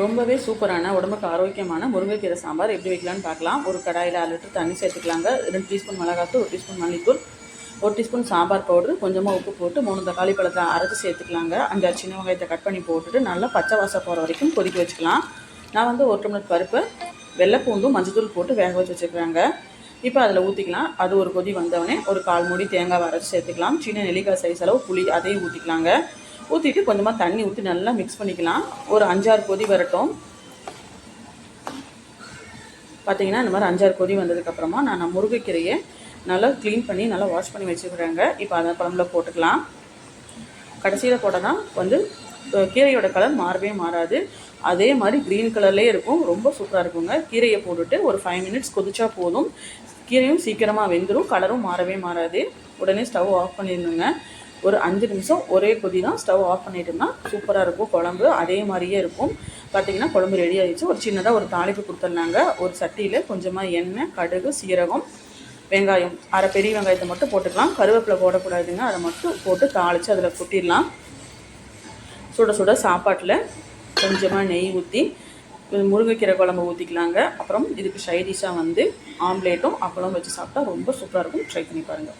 ரொம்பவே சூப்பரான உடம்புக்கு ஆரோக்கியமான முருங்கைக்கீரை சாம்பார். எப்படி வைக்கலாம்னு பார்க்கலாம். ஒரு கடாயில் ஆறு லிட்டர் தண்ணி சேர்த்துக்கலாங்க. ரெண்டு டீஸ்பூன் மிளகாத்தூள் ஒரு டீஸ்பூன் மல்லித்தூள் ஒரு டீஸ்பூன் சாம்பார் பவுடர் கொஞ்சமாக உப்பு போட்டு மூணு தக்காளி பழத்தை அரைச்சி சேர்த்துக்கலாங்க. அஞ்சாறு சின்ன வெங்காயத்தை கட் பண்ணி போட்டுட்டு நல்லா பச்சை வாசம் போகிற வரைக்கும் கொதிக்க வச்சுக்கலாம். நான் வந்து ஒரு டம்ளர் பருப்பு வெள்ளைப்பூண்டும் மஞ்சத்தூள் போட்டு வேக வச்சு வச்சுருக்குறாங்க இப்போ அதில் ஊற்றிக்கலாம் அது ஒரு கொதி வந்தவொடனே ஒரு கால் மூடி தேங்காய் அரைச்சி சேர்த்துக்கலாம். சின்ன நெல்லிக்காய் சைஸ் அளவு புளி அதையும் ஊற்றிக்கலாங்க ஊற்றிட்டு கொஞ்சமாக தண்ணி ஊற்றி நல்லா மிக்ஸ் பண்ணிக்கலாம். ஒரு அஞ்சாறு கொதி வரட்டும். பார்த்தீங்கன்னா இந்த மாதிரி அஞ்சாறு கொதி வந்ததுக்கப்புறமா நான் முருங்கைக்கீரையை நல்லா க்ளீன் பண்ணி நல்லா வாஷ் பண்ணி வச்சுக்கிறேங்க. இப்போ அதை குழம்புல போட்டுக்கலாம். கடைசியில் போட்டால் வந்து கீரையோட கலர் மாறவே மாறாது. அதே மாதிரி க்ரீன் கலர்லேயே இருக்கும். ரொம்ப சூப்பராக இருக்குங்க. கீரையை போட்டுட்டு ஒரு ஃபைவ் மினிட்ஸ் கொதிச்சா போதும். கீரையும் சீக்கிரமாக வெந்துடும் கலரும் மாறவே மாறாது. உடனே ஸ்டவ் ஆஃப் பண்ணிடணுங்க. ஒரு அஞ்சு நிமிஷம் ஒரே கொதி தான் ஸ்டவ் ஆஃப் பண்ணிட்டோம்னா சூப்பராக இருக்கும் குழம்பு அதே மாதிரியே இருக்கும். பார்த்தீங்கன்னா குழம்பு ரெடி ஆகிடுச்சு ஒரு சின்னதாக ஒரு தாளிப்பு கொடுத்துருந்தாங்க. ஒரு சட்டியில் கொஞ்சமாக எண்ணெய் கடுகு சீரகம் வெங்காயம். அரை பெரிய வெங்காயத்தை மட்டும் போட்டுக்கலாம். கருவேப்பிலை போடக்கூடாதுங்க. அதை மட்டும் போட்டு தாளித்து அதில் கொட்டிடலாம். சுட சுட சாப்பாட்டில் கொஞ்சமாக நெய் ஊற்றி முருங்கைக்கீரை குழம்பு ஊற்றிக்கலாங்க அப்புறம் இதுக்கு சைடிஷாக வந்து ஆம்லேட்டும் அப்பளம் வச்சு சாப்பிட்டா ரொம்ப சூப்பராக இருக்கும். ட்ரை பண்ணி பாருங்கள்